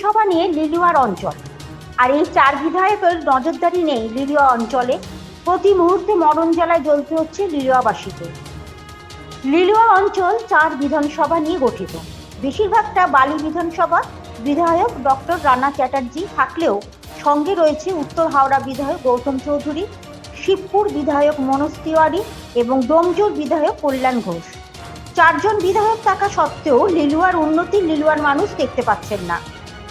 বিধানসভা নিয়ে লিলুয়ার অঞ্চল। আর এই চার বিধায়কের নজরদারি নেই লিলুয়া অঞ্চলে। প্রতি মুহূর্তে মরণ জ্বালায় জ্বলতে হচ্ছে লিলুয়াবাসীকে। লিলুয়া অঞ্চল চার বিধানসভা নিয়ে গঠিত। বেশিরভাগটা বালি বিধানসভা। বিধায়ক ডক্টর রানা চ্যাটার্জি থাকলেও সঙ্গে রয়েছে উত্তর হাওড়া বিধায়ক গৌতম চৌধুরী, শিবপুর বিধায়ক মনোজ তিওয়ারি এবং ডোমজুর বিধায়ক কল্যাণ ঘোষ। চারজন বিধায়ক থাকা সত্ত্বেও লিলুয়ার উন্নতি লিলুয়ার মানুষ দেখতে পাচ্ছেন না।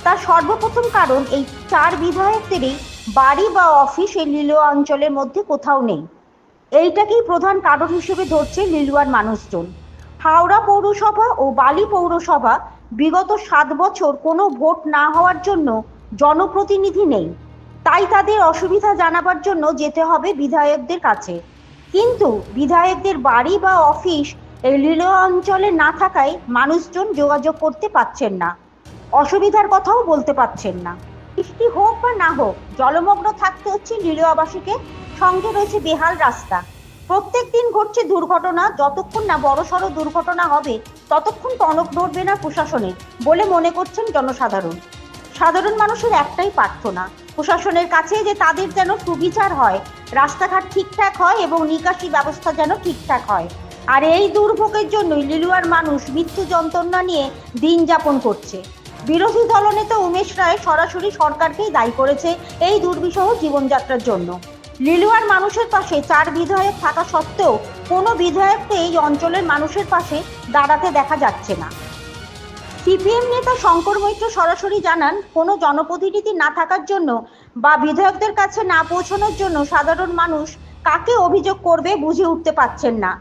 তার সর্বপ্রথম কারণ এই চার বিধায়কদেরই বাড়ি বা অফিস এই লিলুয়া অঞ্চলের মধ্যে কোথাও নেই। এইটাকেই প্রধান কারণ হিসেবে ধরছে লিলুয়ার মানুষজন। হাওড়া পৌরসভা ও বালি পৌরসভা বিগত সাত বছর কোনো ভোট না হওয়ার জন্য জনপ্রতিনিধি নেই। তাই তাদের অসুবিধা জানাবার জন্য যেতে হবে বিধায়কদের কাছে। কিন্তু বিধায়কদের বাড়ি বা অফিস এই লিলুয়া অঞ্চলে না থাকায় মানুষজন যোগাযোগ করতে পারছেন না। অসুবিধার কথাও বলতে পারছেন না। বৃষ্টি হোক বা না হোক, জলমগ্ন থাকতে হচ্ছে লিলুয়াবাসীকে সঙ্গে রয়েছে বেহাল রাস্তা। প্রত্যেক দিন ঘটছে দুর্ঘটনা, যতক্ষণ না বড়সড় দুর্ঘটনা হবে, ততক্ষণ টনক নড়বে না প্রশাসনের, বলে মনে করছেন জনসাধারণ। সাধারণ মানুষের একটাই প্রার্থনা, প্রশাসনের কাছে যে তাদের যেন সুবিচার হয়, রাস্তাঘাট ঠিকঠাক হয় এবং নিকাশি ব্যবস্থা যেন ঠিকঠাক হয়। আর এই দুর্ভোগের জন্যই লিলুয়ার মানুষ মৃত্যু যন্ত্রণা নিয়ে দিন যাপন করছে। বিরোধী দলনেতা উমেশ রায় সরাসরি সরকারকেই দায়ী করেছে এই দুর্বিষহ জীবনযাত্রার জন্য। লিলুয়ার মানুষের পাশে চার বিধায়ক থাকা সত্ত্বেও কোনো বিধায়ককে এই অঞ্চলের মানুষের পাশে দাঁড়াতে দেখা যাচ্ছে না। সিপিএম নেতা শঙ্কর মৈত্র সরাসরি জানান, কোনো জনপ্রতিনিধি না থাকার জন্য বা বিধায়কদের কাছে না পৌঁছানোর জন্য সাধারণ মানুষ কাকে অভিযোগ করবে বুঝে উঠতে পারছেন না।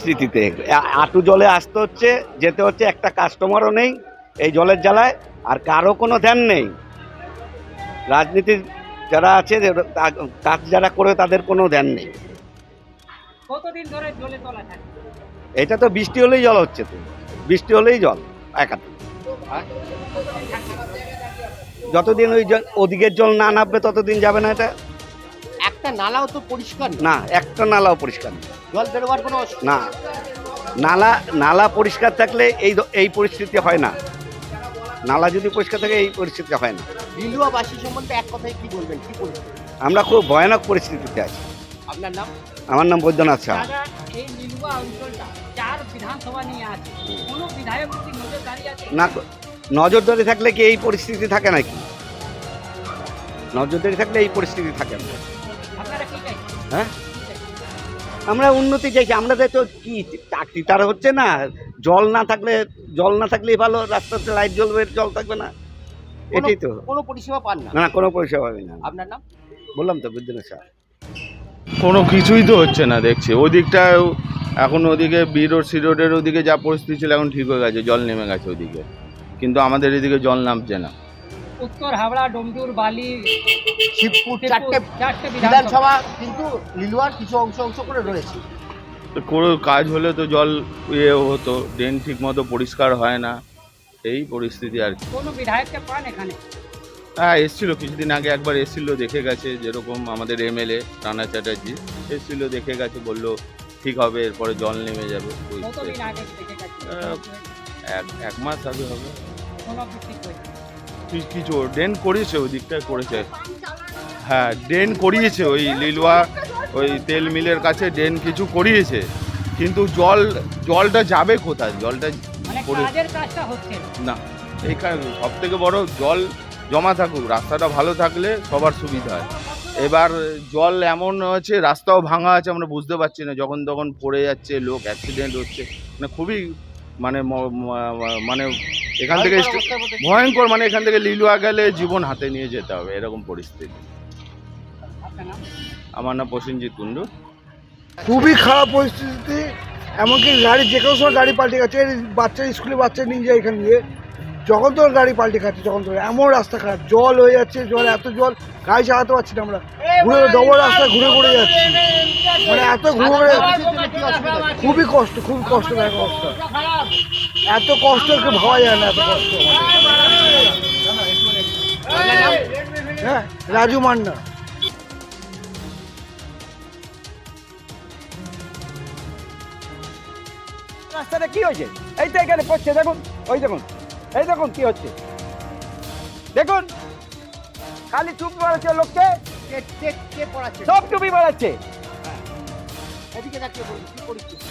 পরিস্থিতিতে আ- আটু জলে আসতে হচ্ছে যেতে হচ্ছে একটা কাস্টমারও নেই এই জলের জ্বালায় আর কারও কোনো ধ্যান নেই। রাজনীতির যারা আছে কাজ যারা করে তাদের কোনো ধ্যান নেই। কতদিন ধরে জলে তলা থাকে? এটা তো বৃষ্টি হলেই জল হচ্ছে তো। বৃষ্টি হলেই জল একাতে। যতদিন ওই ওদিকের জল না নামবে ততদিন যাবে না এটা। একটা নালাও তো পরিষ্কার না। না একটা নালাও পরিষ্কার নেই। জল বেরোবার কোনো অসু- না। নালা নালা পরিষ্কার থাকলে এই দ- এই পরিস্থিতি হয় না। নালা যদি পরিষ্কার থাকে এই পরিস্থিতি হয় না। লিলুয়াবাসী সম্বন্ধে এক কথায় কি বলবেন? কি বলবেন? আমরা খুব ভয়ানক পরিস্থিতিতে আছি। আপনার নাম? আমার নাম বৈদ্যনাথ শাহ দাদা এই লিলুয়া অঞ্চলটা চার বিধানসভা নিয়ে আছে। কোনো বিধায়ক নজরদারি আছে? না নজরদারি থাকলে কি এই পরিস্থিতি থাকে নাকি? নজরদারি থাকলে এই পরিস্থিতি থাকে না। হ্যাঁ? আমরা উন্নতি চাইছি আমরা তো কি চাকরি তার হচ্ছে না। জল না থাকলে জল না থাকলেই ভালো রাস্তাতে লাইট জ্বলবে জল থাকবে না। এটাই তো। কোনো পরিষেবা পান না? না কোনো পরিষেবা হবে না। আপনার নাম? বললাম তো বৈদ্যনাথ শাহ কোনো কিছুই তো হচ্ছে না দেখছি। ওদিকটায় এখন ওদিকে বি রোড সি রোডের ওদিকে যা পরিস্থিতি ছিল এখন ঠিক হয়ে গেছে জল নেমে গেছে ওদিকে। কিন্তু আমাদের এদিকে জল নামছে না। উত্তর হাওড়া ডোমজুর বালি শিবপুর শিবপুর, চারটে চারটে বিধানসভা। কিন্তু লিলুয়ার কিছু অংশ অংশ করে রয়েছে। কোনো কাজ হলে তো জল ইয়ে হতো ড্রেন ঠিক মতো পরিষ্কার হয় না এই পরিস্থিতি আর কি। কোনো বিধায়ককে পান এখানে? হ্যাঁ এসছিল কিছুদিন আগে একবার এসছিল দেখে গেছে যেরকম আমাদের এমএলএ রানা চ্যাটার্জি এসছিল দেখে গেছে বলল ঠিক হবে এরপরে জল নেমে যাবে। এক মাস আগে হবে। কোনো ঠিক হয়েছে কি- কিছু ড্রেন করিয়েছে ওই দিকটায় করেছে। হ্যাঁ ড্রেন করিয়েছে ওই লিলুয়া ওই তেল মিলের কাছে ড্রেন কিছু করিয়েছে। কিন্তু জল জলটা যাবে কোথায়? জলটা মানে না। এইখানে সব থেকে বড় জল জমা থাকুক রাস্তাটা ভালো থাকলে সবার সুবিধা হয়। এবার জল এমন হচ্ছে রাস্তাও ভাঙা আছে আমরা বুঝতে পারছি না যখন তখন পড়ে যাচ্ছে লোক অ্যাক্সিডেন্ট হচ্ছে। মানে খুবই মানে মানে এখান থেকে ভয়ঙ্কর মানে এখান থেকে লিলুয়া গেলে জীবন হাতে নিয়ে যেতে হবে এরকম পরিস্থিতি। আমার নাম প্রসেনজিৎ কুণ্ডু। খুবই খারাপ পরিস্থিতি এমনকি গাড়ি যে কোনো সময় গাড়ি পাল্টে গেছে বাচ্চা স্কুলে বাচ্চা নিয়ে যায় এখান দিয়ে। যখন তোর গাড়ি পাল্টে খাচ্ছে যখন তোর এমন রাস্তা খারাপ। জল হয়ে যাচ্ছে, জল, এত জল, গাড়ি চালাতে পারছি না আমরা। ঘুরে ডবল রাস্তা ঘুরে ঘুরে যাচ্ছি। মানে এত ঘুরে ঘুরে? খুবই কষ্ট, খুবই কষ্টদায়ক অবস্থা। এত কষ্ট কেউ ভাবা যায় না, এত কষ্ট। হ্যাঁ রাজু মান্না। রাস্তাটা কি হয়েছে? এই তো এখানে পড়ছে, দেখুন, ওই দেখুন। এই দেখুন কি হচ্ছে। দেখুন খালি টুপি বাড়াচ্ছে লোককে। কে কে কে পড়াচ্ছে? সব টুপি বাড়াচ্ছে এদিকে তাকিয়ে বলুন কি পরিস্থিতি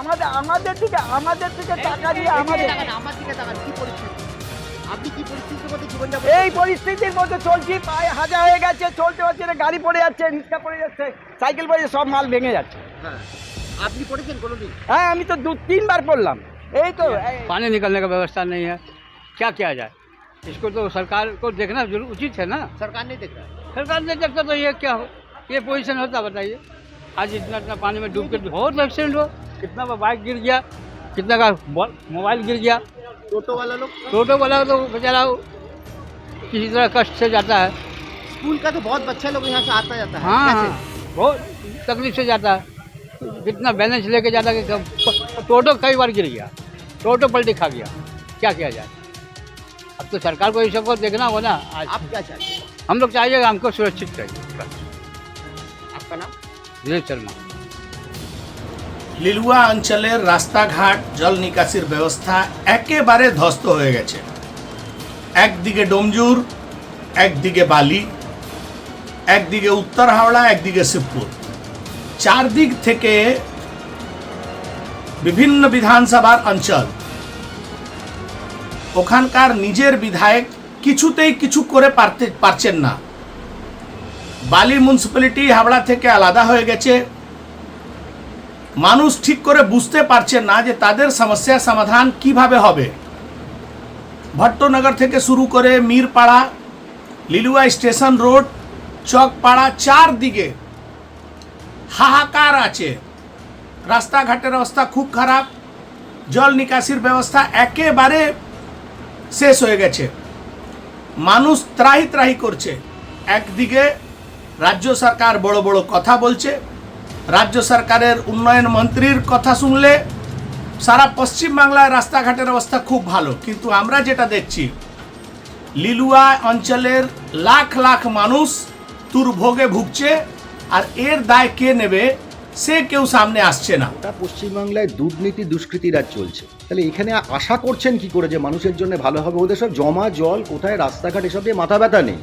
আমাদের আমাদের দিকে আমাদের দিকে টাকা দিয়ে আমাদের আমার দিকে তাকান কি পরিস্থিতি। আপনি কি পরিস্থিতির মধ্যে জীবনযাপন এই পরিস্থিতির মধ্যে চলছি পায়ে হাজা হয়ে গেছে চলতে পারছে না গাড়ি পড়ে যাচ্ছে রিক্সা পড়ে যাচ্ছে সাইকেল পড়ে সব মাল ভেঙে যাচ্ছে। হ্যাঁ। আপনি পড়েছেন কোনোদিন? হ্যাঁ আমি তো দু তিনবার পড়লাম। एक तो पानी निकलने का व्यवस्था नहीं है। क्या किया जाए? इसको तो सरकार को देखना ज़रूर उचित है ना? सरकार नहीं देख रहा सरकार नहीं देखता तो ये क्या हो? ये पोजीशन होता बताइए। आज इतना इतना पानी में डूब के बहुत तो एक्सीडेंट हो। कितना का बाइक गिर गया कितना का मोबाइल गिर गया। टोटो वाला लोग? टोटो वाला तो बेचारा किसी तरह कष्ट से जाता है। स्कूल का तो बहुत बच्चा लोग यहाँ से आता जाता है। हाँ हाँ। बहुत तकलीफ़ से जाता है। कितना बैलेंस लेके जाता है टोटो कई बार गिर गया। टोटो पलटी खा गया क्या किया जाए अब तो सरकार को ये सब को देखना होगा ना आज आप क्या चाहते हैं हम लोग चाहिए कि हमको सुरक्षित चाहिए बस। आपका नाम दिलीप शर्मा লিলুয়া অঞ্চলের রাস্তাঘাট জল নিকাশির ব্যবস্থা একেবারে ধ্বস্ত হয়ে গেছে একদিকে ডোমজুর একদিকে বালি একদিকে উত্তর হাওড়া একদিকে শিবপুর চারদিক থেকে বিভিন্ন বিধানসভার অঞ্চল ওখানকার নিজের বিধায়ক কিছুতেই কিছু করে পারতে, পারছেন না। বালি মিউনিসিপ্যালিটি হাবড়া থেকে আলাদা হয়ে গেছে। মানুষ ঠিক করে বুঝতে পারছে না যে তাদের সমস্যা সমাধান কীভাবে হবে। ভট্টনগর থেকে শুরু করে মিরপাড়া, লিলুয়া স্টেশন রোড, চকপাড়া চারদিকে হাহাকার আছে। রাস্তাঘাটের অবস্থা খুব খারাপ। জল নিকাশির ব্যবস্থা একেবারে শেষ হয়ে গেছে। মানুষ ত্রাহি ত্রাহি করছে। একদিকে রাজ্য সরকার বড় বড় কথা বলছে, রাজ্য সরকারের উন্নয়ন মন্ত্রীর কথা শুনলে সারা পশ্চিমবাংলার রাস্তাঘাটের অবস্থা খুব ভালো। কিন্তু আমরা যেটা দেখছি, লিলুয়া অঞ্চলের লাখ লাখ মানুষ দুর্ভোগে ভুগছে, আর এর দায় কে নেবে? সে কেউ সামনে আসছে না। তা পশ্চিমবাংলায় দুর্নীতি দুষ্কৃতি রাজ চলছে। তাহলে এখানে আশা করছেন কি করে যে মানুষের জন্য ভালো হবে? ওদের সব জমা জল কোথায়? রাস্তাঘাট, এসব দিয়ে মাথা ব্যথা নেই।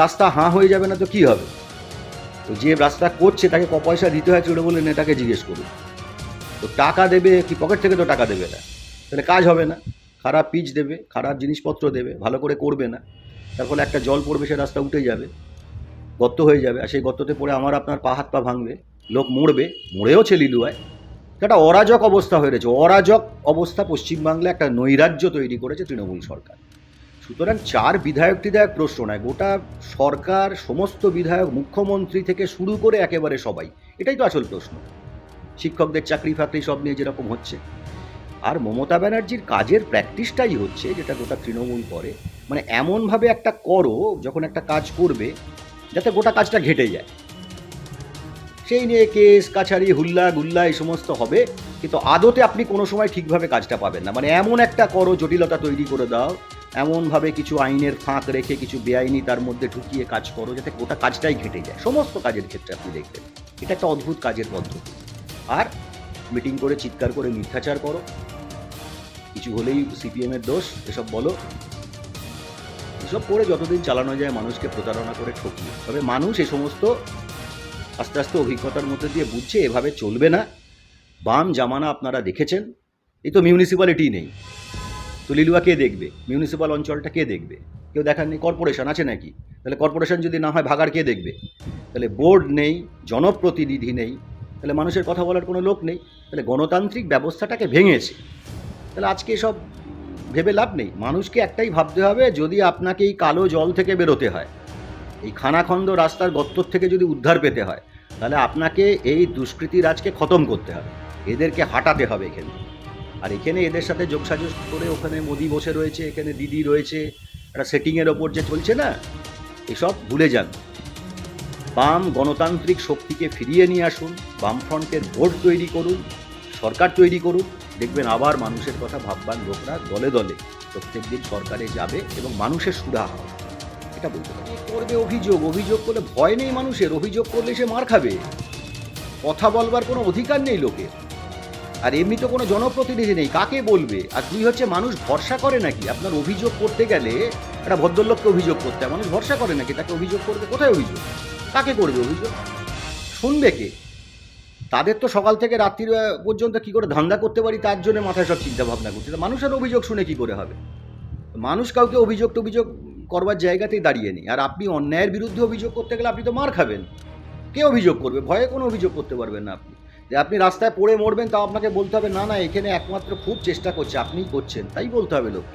রাস্তা হাঁ হয়ে যাবে না তো কি হবে? তো যে রাস্তা করছে তাকে ক পয়সা দিতে হয় তৃণমূলের নেতাকে জিজ্ঞেস করুন। তো টাকা দেবে কি পকেট থেকে তো টাকা দেবে না। তাহলে কাজ হবে না। খারাপ পিচ দেবে, খারাপ জিনিসপত্র দেবে, ভালো করে করবে না। তার ফলে একটা জল পড়বে, সে রাস্তা উঠে যাবে, গর্ত হয়ে যাবে। আর সেই গর্ততে পড়ে আমার আপনার পা, হাত, পা ভাঙবে। লোক মরবে মরেওছে লিলুয়ায় একটা অরাজক অবস্থা হয়ে রয়েছে। অরাজক অবস্থা পশ্চিমবাংলায় একটা নৈরাজ্য তৈরি করেছে তৃণমূল সরকার। সুতরাং চার বিধায়ক টিধায়ক প্রশ্ন নয়, গোটা সরকার, সমস্ত বিধায়ক, মুখ্যমন্ত্রী থেকে শুরু করে একেবারে সবাই। এটাই তো আসল প্রশ্ন। শিক্ষকদের চাকরি ফাকরি সব নিয়ে যেরকম হচ্ছে। আর মমতা ব্যানার্জির কাজের প্র্যাকটিসটাই হচ্ছে যেটা গোটা তৃণমূল করে। মানে এমনভাবে একটা করো, যখন একটা কাজ করবে, যাতে গোটা কাজটা ঘেটে যায়। সেই নিয়ে কেস, কাছারি, হুল্লা, গুল্লা, এই সমস্ত হবে। কিন্তু আদতে আপনি কোনো সময় ঠিকভাবে কাজটা পাবেন না। মানে এমন একটা করো, জটিলতা তৈরি করে দাও। এমনভাবে কিছু আইনের ফাঁক রেখে, কিছু বেআইনি তার মধ্যে ঢুকিয়ে কাজ করো, যাতে গোটা কাজটাই ঘেটে যায়। সমস্ত কাজের ক্ষেত্রে আপনি দেখবেন। এটা একটা অদ্ভুত কাজের পদ্ধতি। আর মিটিং করে চিৎকার করে মিথ্যাচার করো। কিছু হলেই সিপিএমের দোষ, এসব বলো। এসব করে যতদিন চালানো যায়, মানুষকে প্রতারণা করে ঠকিয়ে। তবে মানুষ এ সমস্ত আস্তে আস্তে অভিজ্ঞতার মধ্যে দিয়ে বুঝছে, এভাবে চলবে না। বাম জামানা আপনারা দেখেছেন? এই তো মিউনিসিপ্যালিটি নেই। তো লিলুয়া কে দেখবে? মিউনিসিপ্যাল অঞ্চলটা কে দেখবে? কেউ দেখার নেই কর্পোরেশন আছে নাকি? তাহলে কর্পোরেশন যদি না হয় ভাগার কে দেখবে? তাহলে বোর্ড নেই, জনপ্রতিনিধি নেই, তাহলে মানুষের কথা বলার কোনো লোক নেই, তাহলে গণতান্ত্রিক ব্যবস্থাটাকে ভেঙেছে। তাহলে আজকে সব ভেবে লাভ নেই। মানুষকে একটাই ভাবতে হবে, যদি আপনাকে এই কালো জল থেকে বেরোতে হয়, এই খানাখন্দ রাস্তার গত্তর থেকে যদি উদ্ধার পেতে হয় তাহলে আপনাকে এই দুষ্কৃতি রাজকে খতম করতে হবে। এদেরকে হাঁটাতে হবে এখানে। আর এখানে এদের সাথে যোগসাজস করে ওখানে মোদি বসে রয়েছে, এখানে দিদি রয়েছে, একটা সেটিংয়ের ওপর যে চলছে না, এসব ভুলে যান। বাম গণতান্ত্রিক শক্তিকে ফিরিয়ে নিয়ে আসুন, বামফ্রন্টের ভোট তৈরি করুন, সরকার তৈরি করুন দেখবেন আবার মানুষের কথা ভাববার লোকরা দলে দলে প্রত্যেক দিন সরকারে যাবে এবং মানুষের সুরাহা হবে। এটা বলতে পারি। করবে অভিযোগ? অভিযোগ করলে ভয় নেই মানুষের। অভিযোগ করলে সে মার খাবে। কথা বলবার কোনো অধিকার নেই লোকের। আর এমনি তো কোনো জনপ্রতিনিধি নেই। কাকে বলবে? আর দুই হচ্ছে মানুষ ভরসা করে নাকি? আপনার অভিযোগ করতে গেলে একটা ভদ্রলোককে অভিযোগ করতে হয়। মানুষ ভরসা করে নাকি? তাকে অভিযোগ করবে? কোথায় অভিযোগ? কাকে করবে অভিযোগ? শুনবে কে? তাদের তো সকাল থেকে রাত্রির আহ, পর্যন্ত কি করে ধান্দা করতে পারি তার জন্য মাথায় সব চিন্তা ভাবনা করছে মানুষের অভিযোগ শুনে কি করে হবে? মানুষ কাউকে অভিযোগ টভিযোগ করবার জায়গাতেই দাঁড়িয়ে নেই। আর আপনি অন্যায়ের বিরুদ্ধে অভিযোগ করতে গেলে আপনি তো মার খাবেন। কে অভিযোগ করবে? ভয়ে কোনো অভিযোগ করতে পারবেন না আপনি। যে আপনি রাস্তায় পড়ে মরবেন তাও আপনাকে বলতে হবে, না না, এখানে একমাত্র খুব চেষ্টা করছে, আপনিই করছেন। তাই বলতে হবে লোক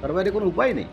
তার বাইরে কোনো উপায় নেই।